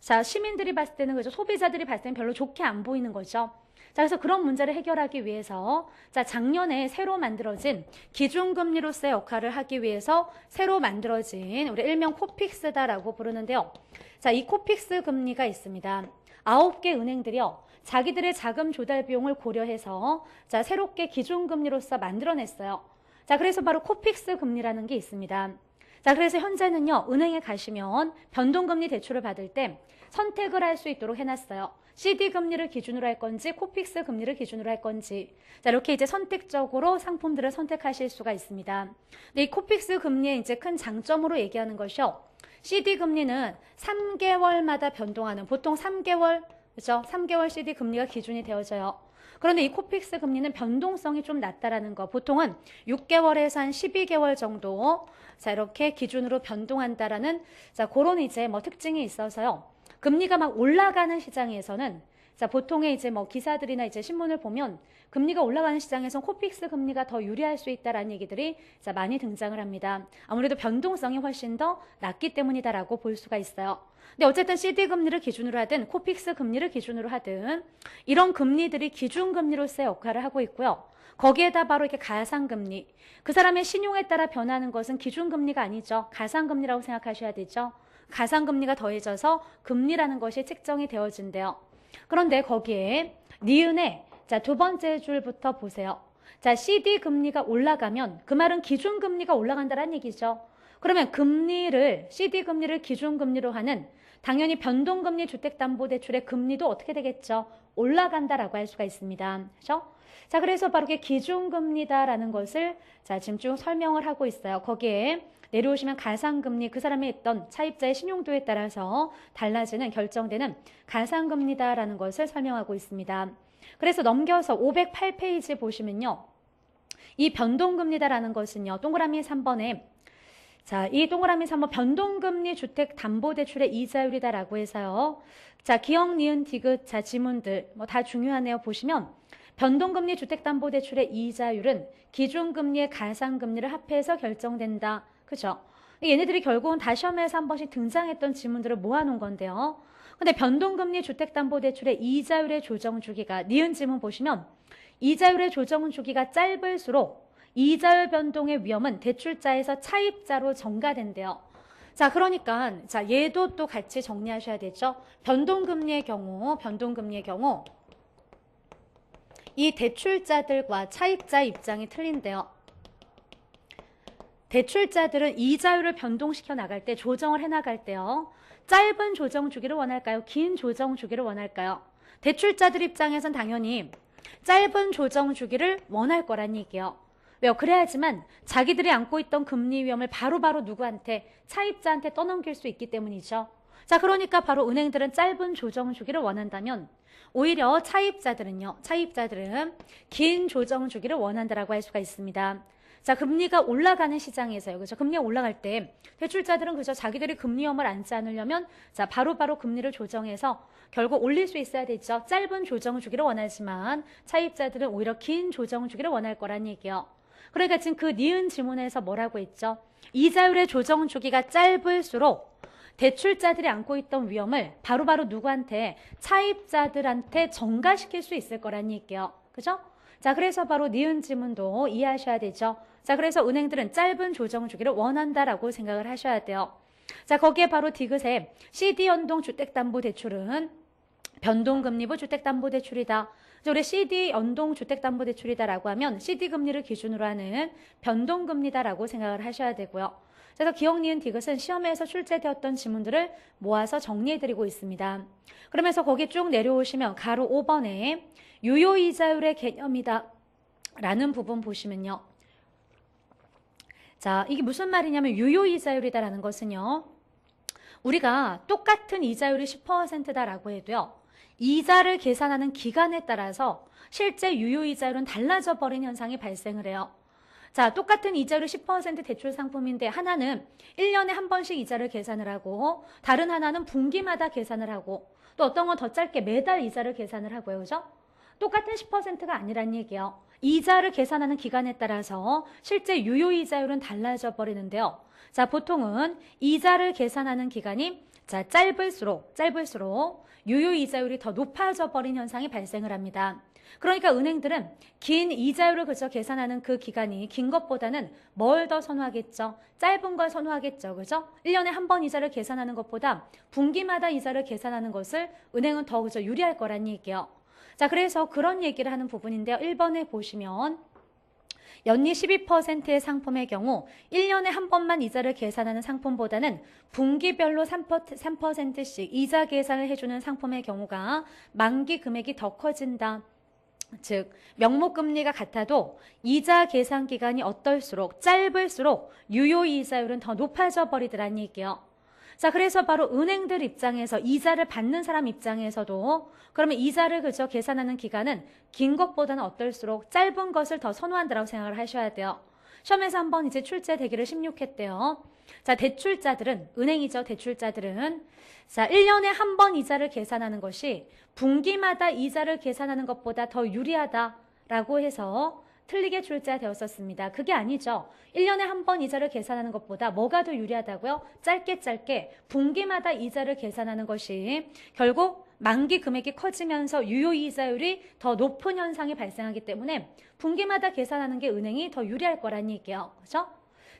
자, 시민들이 봤을 때는 그죠. 소비자들이 봤을 때는 별로 좋게 안 보이는 거죠. 자, 그래서 그런 문제를 해결하기 위해서 자, 작년에 새로 만들어진 기준금리로서의 역할을 하기 위해서 새로 만들어진 우리 일명 코픽스다라고 부르는데요. 자, 이 코픽스 금리가 있습니다. 아홉 개 은행들이요. 자기들의 자금 조달 비용을 고려해서 자, 새롭게 기준금리로서 만들어냈어요. 자, 그래서 바로 코픽스 금리라는 게 있습니다. 자, 그래서 현재는요, 은행에 가시면 변동금리 대출을 받을 때 선택을 할 수 있도록 해놨어요. CD 금리를 기준으로 할 건지, 코픽스 금리를 기준으로 할 건지. 자, 이렇게 이제 선택적으로 상품들을 선택하실 수가 있습니다. 근데 이 코픽스 금리의 이제 큰 장점으로 얘기하는 것이요. CD 금리는 3개월마다 변동하는, 보통 3개월, 그죠? 3개월 CD 금리가 기준이 되어져요. 그런데 이 코픽스 금리는 변동성이 좀 낮다라는 거. 보통은 6개월에서 한 12개월 정도 자 이렇게 기준으로 변동한다라는 자 그런 이제 뭐 특징이 있어서요. 금리가 막 올라가는 시장에서는 자 보통의 이제 뭐 기사들이나 이제 신문을 보면 금리가 올라가는 시장에서 코픽스 금리가 더 유리할 수 있다라는 얘기들이 자 많이 등장을 합니다. 아무래도 변동성이 훨씬 더 낮기 때문이다라고 볼 수가 있어요. 근데 어쨌든 CD 금리를 기준으로 하든 코픽스 금리를 기준으로 하든 이런 금리들이 기준 금리로서의 역할을 하고 있고요. 거기에다 바로 이렇게 가상금리. 그 사람의 신용에 따라 변하는 것은 기준금리가 아니죠. 가상금리라고 생각하셔야 되죠. 가상금리가 더해져서 금리라는 것이 책정이 되어진대요. 그런데 거기에 니은의 자, 두 번째 줄부터 보세요. 자, CD 금리가 올라가면 그 말은 기준 금리가 올라간다는 얘기죠. 그러면 금리를 CD 금리를 기준 금리로 하는 당연히 변동금리 주택담보대출의 금리도 어떻게 되겠죠? 올라간다라고 할 수가 있습니다. 그렇죠? 자, 그래서 바로 이게 기준금리다라는 것을 자, 지금 쭉 설명을 하고 있어요. 거기에 내려오시면 가상금리 그 사람의 있던 차입자의 신용도에 따라서 달라지는 결정되는 가상금리다라는 것을 설명하고 있습니다. 그래서 넘겨서 508페이지 보시면요. 이 변동금리다라는 것은요. 동그라미 3번에 자, 이 동그라미 3번 변동금리 주택담보대출의 이자율이다라고 해서요. 자, 기억, 니은, 디귿, 자, 지문들 뭐 다 중요하네요. 보시면 변동금리 주택담보대출의 이자율은 기준금리의 가상금리를 합해서 결정된다. 그죠? 얘네들이 결국은 다 시험에서 한 번씩 등장했던 지문들을 모아놓은 건데요. 근데 변동금리 주택담보대출의 이자율의 조정 주기가 니은 지문 보시면 이자율의 조정 주기가 짧을수록 이자율 변동의 위험은 대출자에서 차입자로 전가된대요. 자, 그러니까 자, 얘도 또 같이 정리하셔야 되죠. 변동금리의 경우, 변동금리의 경우 이 대출자들과 차입자 입장이 틀린데요. 대출자들은 이자율을 변동시켜 나갈 때 조정을 해 나갈 때요. 짧은 조정 주기를 원할까요? 긴 조정 주기를 원할까요? 대출자들 입장에선 당연히 짧은 조정 주기를 원할 거란 얘기예요. 왜요? 그래야지만 자기들이 안고 있던 금리 위험을 바로바로 바로 누구한테 차입자한테 떠넘길 수 있기 때문이죠. 자, 그러니까 바로 은행들은 짧은 조정 주기를 원한다면 오히려 차입자들은요. 차입자들은 긴 조정 주기를 원한다라고 할 수가 있습니다. 자, 금리가 올라가는 시장에서요. 그죠? 금리가 올라갈 때 대출자들은 그저 자기들이 금리 위험을 안지 않으려면 자, 바로바로 바로 금리를 조정해서 결국 올릴 수 있어야 되죠. 짧은 조정 주기를 원하지만 차입자들은 오히려 긴 조정 주기를 원할 거란 얘기예요. 그러니까 지금 그 니은 지문에서 뭐라고 했죠? 이자율의 조정 주기가 짧을수록 대출자들이 안고 있던 위험을 바로바로 바로 누구한테 차입자들한테 전가시킬 수 있을 거란 얘기예요. 그죠? 자, 그래서 바로 니은 지문도 이해하셔야 되죠. 자, 그래서 은행들은 짧은 조정 주기를 원한다라고 생각을 하셔야 돼요. 자, 거기에 바로 디귿에 CD 연동 주택담보대출은 변동금리부 주택담보대출이다. 우리 CD 연동 주택담보대출이다라고 하면 CD 금리를 기준으로 하는 변동금리다라고 생각을 하셔야 되고요. 그래서 기억, 니은, 디귿은 시험에서 출제되었던 지문들을 모아서 정리해드리고 있습니다. 그러면서 거기 쭉 내려오시면 가로 5번에 유효이자율의 개념이다 라는 부분 보시면요. 자, 이게 무슨 말이냐면 유효이자율이다라는 것은요. 우리가 똑같은 이자율이 10%다라고 해도요. 이자를 계산하는 기간에 따라서 실제 유효이자율은 달라져 버린 현상이 발생을 해요. 자, 똑같은 이자율 10% 대출 상품인데 하나는 1년에 한 번씩 이자를 계산을 하고 다른 하나는 분기마다 계산을 하고 또 어떤 건 더 짧게 매달 이자를 계산을 하고요. 그죠? 똑같은 10%가 아니란 얘기예요. 이자를 계산하는 기간에 따라서 실제 유효 이자율은 달라져 버리는데요. 자, 보통은 이자를 계산하는 기간이 자, 짧을수록, 짧을수록 유효 이자율이 더 높아져 버린 현상이 발생을 합니다. 그러니까 은행들은 긴 이자율을 그저 계산하는 그 기간이 긴 것보다는 뭘 더 선호하겠죠? 짧은 걸 선호하겠죠. 그죠? 1년에 한 번 이자를 계산하는 것보다 분기마다 이자를 계산하는 것을 은행은 더 그저 유리할 거란 얘기예요. 자, 그래서 그런 얘기를 하는 부분인데요. 1번에 보시면 연리 12%의 상품의 경우 1년에 한 번만 이자를 계산하는 상품보다는 분기별로 3%씩 이자 계산을 해주는 상품의 경우가 만기 금액이 더 커진다. 즉 명목금리가 같아도 이자 계산 기간이 어떨수록 짧을수록 유효이자율은 더 높아져 버리더란 얘기예요. 자, 그래서 바로 은행들 입장에서 이자를 받는 사람 입장에서도 그러면 이자를 그저 계산하는 기간은 긴 것보다는 어떨수록 짧은 것을 더 선호한다고 생각을 하셔야 돼요. 시험에서 한번 이제 출제되기를 16했대요. 자, 대출자들은, 은행이죠, 대출자들은. 자, 1년에 한 번 이자를 계산하는 것이 분기마다 이자를 계산하는 것보다 더 유리하다라고 해서 틀리게 출제되었었습니다. 그게 아니죠. 1년에 한 번 이자를 계산하는 것보다 뭐가 더 유리하다고요? 짧게 짧게 분기마다 이자를 계산하는 것이 결국 만기 금액이 커지면서 유효 이자율이 더 높은 현상이 발생하기 때문에 분기마다 계산하는 게 은행이 더 유리할 거란 얘기예요. 그죠?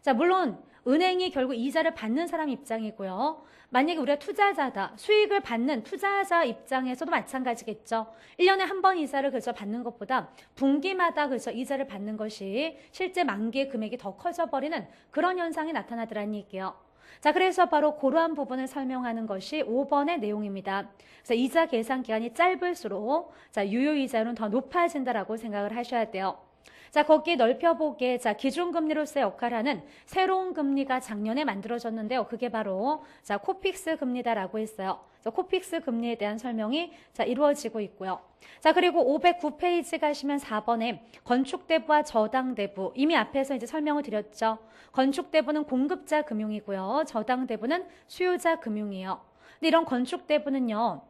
자, 물론 은행이 결국 이자를 받는 사람 입장이고요. 만약에 우리가 투자자다, 수익을 받는 투자자 입장에서도 마찬가지겠죠. 1년에 한 번 이자를 그저 받는 것보다 분기마다 그저 이자를 받는 것이 실제 만기의 금액이 더 커져버리는 그런 현상이 나타나더란 얘기예요. 자, 그래서 바로 그러한 부분을 설명하는 것이 5번의 내용입니다. 그래서 이자 계산 기간이 짧을수록 자, 유효 이자율은 더 높아진다라고 생각을 하셔야 돼요. 자, 거기에 넓혀보기에 자, 기준금리로서의 역할하는 새로운 금리가 작년에 만들어졌는데요. 그게 바로 자, 코픽스 금리다라고 했어요. 자, 코픽스 금리에 대한 설명이 자, 이루어지고 있고요. 자, 그리고 509페이지 가시면 4번에 건축대부와 저당대부 이미 앞에서 이제 설명을 드렸죠. 건축대부는 공급자 금융이고요. 저당대부는 수요자 금융이에요. 근데 이런 건축대부는요.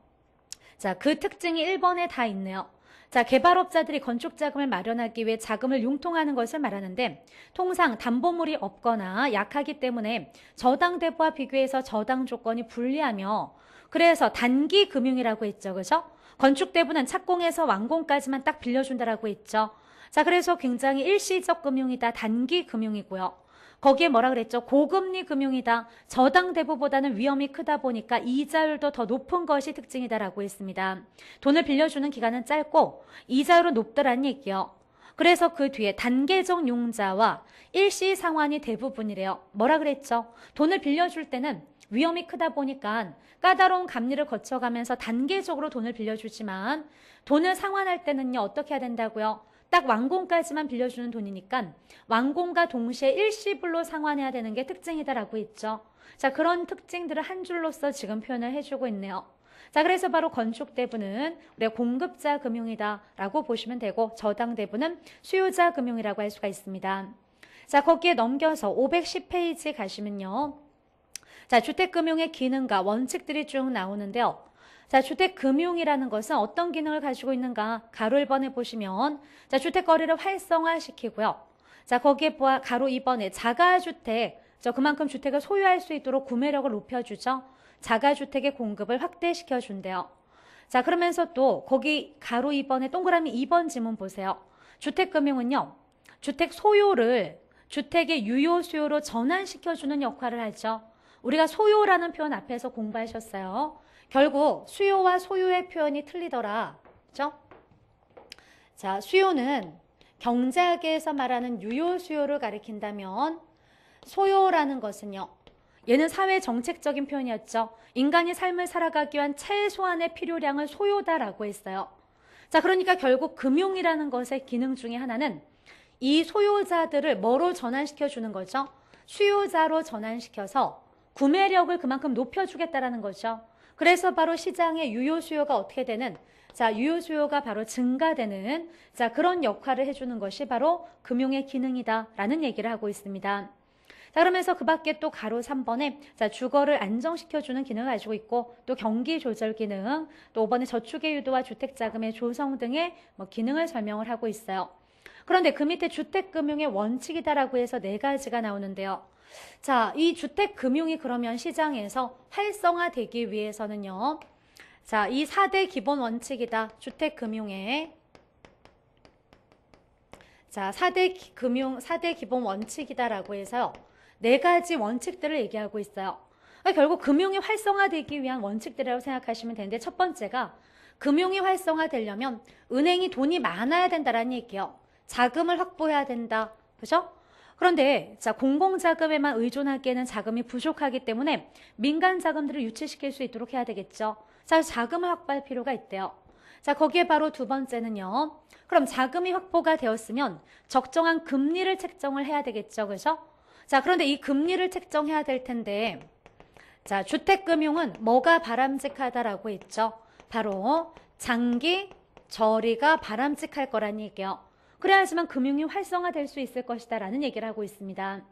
자, 그 특징이 1번에 다 있네요. 자, 개발업자들이 건축 자금을 마련하기 위해 자금을 융통하는 것을 말하는데 통상 담보물이 없거나 약하기 때문에 저당 대부와 비교해서 저당 조건이 불리하며 그래서 단기 금융이라고 했죠. 그죠? 건축 대부는 착공해서 완공까지만 딱 빌려준다라고 했죠. 자, 그래서 굉장히 일시적 금융이다. 단기 금융이고요. 거기에 뭐라 그랬죠? 고금리 금융이다. 저당 대부보다는 위험이 크다 보니까 이자율도 더 높은 것이 특징이다라고 했습니다. 돈을 빌려주는 기간은 짧고 이자율은 높더란 얘기요. 그래서 그 뒤에 단계적 용자와 일시 상환이 대부분이래요. 뭐라 그랬죠? 돈을 빌려줄 때는 위험이 크다 보니까 까다로운 감리를 거쳐가면서 단계적으로 돈을 빌려주지만 돈을 상환할 때는요, 어떻게 해야 된다고요? 딱 완공까지만 빌려주는 돈이니까 완공과 동시에 일시불로 상환해야 되는 게 특징이다라고 했죠. 자, 그런 특징들을 한 줄로서 지금 표현을 해주고 있네요. 자, 그래서 바로 건축 대부는 우리가 공급자 금융이다라고 보시면 되고 저당 대부는 수요자 금융이라고 할 수가 있습니다. 자, 거기에 넘겨서 510페이지 가시면요. 자, 주택금융의 기능과 원칙들이 쭉 나오는데요. 자, 주택금융이라는 것은 어떤 기능을 가지고 있는가? 가로 1번에 보시면 자, 주택거래를 활성화시키고요. 자, 거기에 가로 2번에 자가주택, 저 그만큼 주택을 소유할 수 있도록 구매력을 높여주죠. 자가주택의 공급을 확대시켜 준대요. 자, 그러면서 또 거기 가로 2번에 동그라미 2번 지문 보세요. 주택금융은요. 주택 소요를 주택의 유효 수요로 전환시켜주는 역할을 하죠. 우리가 소요라는 표현 앞에서 공부하셨어요. 결국 수요와 소유의 표현이 틀리더라. 그죠? 자, 수요는 경제학에서 말하는 유효 수요를 가리킨다면 소요라는 것은요. 얘는 사회 정책적인 표현이었죠. 인간이 삶을 살아가기 위한 최소한의 필요량을 소요다라고 했어요. 자, 그러니까 결국 금융이라는 것의 기능 중에 하나는 이 소요자들을 뭐로 전환시켜 주는 거죠? 수요자로 전환시켜서 구매력을 그만큼 높여주겠다라는 거죠. 그래서 바로 시장의 유효 수요가 어떻게 되는 자, 유효 수요가 바로 증가되는 자, 그런 역할을 해주는 것이 바로 금융의 기능이다라는 얘기를 하고 있습니다. 자, 그러면서 그 밖에 또 가로 3번에 자, 주거를 안정시켜주는 기능을 가지고 있고 또 경기 조절 기능, 또 5번에 저축의 유도와 주택 자금의 조성 등의 뭐 기능을 설명을 하고 있어요. 그런데 그 밑에 주택금융의 원칙이다라고 해서 네 가지가 나오는데요. 자, 이 주택 금융이 그러면 시장에서 활성화되기 위해서는요. 자, 이 4대 기본 원칙이다. 주택 금융의 자, 4대 기- 금융 4대 기본 원칙이다라고 해서요. 네 가지 원칙들을 얘기하고 있어요. 그러니까 결국 금융이 활성화되기 위한 원칙들이라고 생각하시면 되는데 첫 번째가 금융이 활성화되려면 은행이 돈이 많아야 된다라는 얘기예요. 자금을 확보해야 된다. 그죠? 그런데 자 공공 자금에만 의존하기에는 자금이 부족하기 때문에 민간 자금들을 유치시킬 수 있도록 해야 되겠죠. 자 자금을 확보할 필요가 있대요. 자 거기에 바로 두 번째는요. 그럼 자금이 확보가 되었으면 적정한 금리를 책정을 해야 되겠죠. 그죠? 자 그런데 이 금리를 책정해야 될 텐데 자 주택금융은 뭐가 바람직하다라고 했죠. 바로 장기 저리가 바람직할 거란 얘기예요. 그래야지만 금융이 활성화될 수 있을 것이다라는 얘기를 하고 있습니다.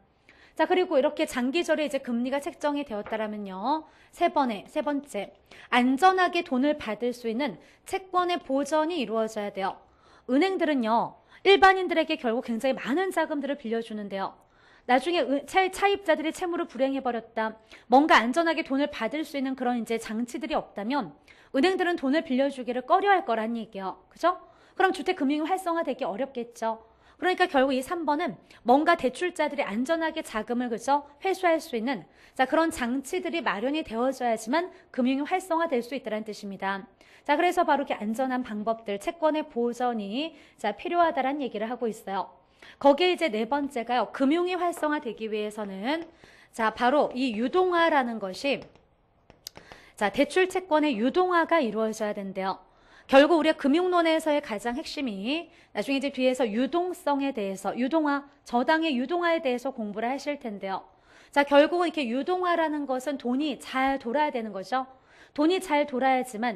자, 그리고 이렇게 장기절에 이제 금리가 책정이 되었다라면요. 세 번에, 세 번째. 안전하게 돈을 받을 수 있는 채권의 보전이 이루어져야 돼요. 은행들은요. 일반인들에게 결국 굉장히 많은 자금들을 빌려주는데요. 나중에 차입자들이 채무를 불행해버렸다. 뭔가 안전하게 돈을 받을 수 있는 그런 이제 장치들이 없다면 은행들은 돈을 빌려주기를 꺼려 할 거란 얘기예요. 그죠? 그럼 주택 금융이 활성화되기 어렵겠죠. 그러니까 결국 이 3번은 뭔가 대출자들이 안전하게 자금을 그죠 회수할 수 있는 자 그런 장치들이 마련이 되어져야지만 금융이 활성화될 수 있다는 뜻입니다. 자 그래서 바로 이렇게 안전한 방법들 채권의 보전이 자 필요하다라는 얘기를 하고 있어요. 거기에 이제 네 번째가요. 금융이 활성화되기 위해서는 자 바로 이 유동화라는 것이 자 대출 채권의 유동화가 이루어져야 된대요. 결국 우리가 금융론에서의 가장 핵심이 나중에 이제 뒤에서 유동성에 대해서 유동화, 저당의 유동화에 대해서 공부를 하실 텐데요. 자, 결국은 이렇게 유동화라는 것은 돈이 잘 돌아야 되는 거죠. 돈이 잘 돌아야지만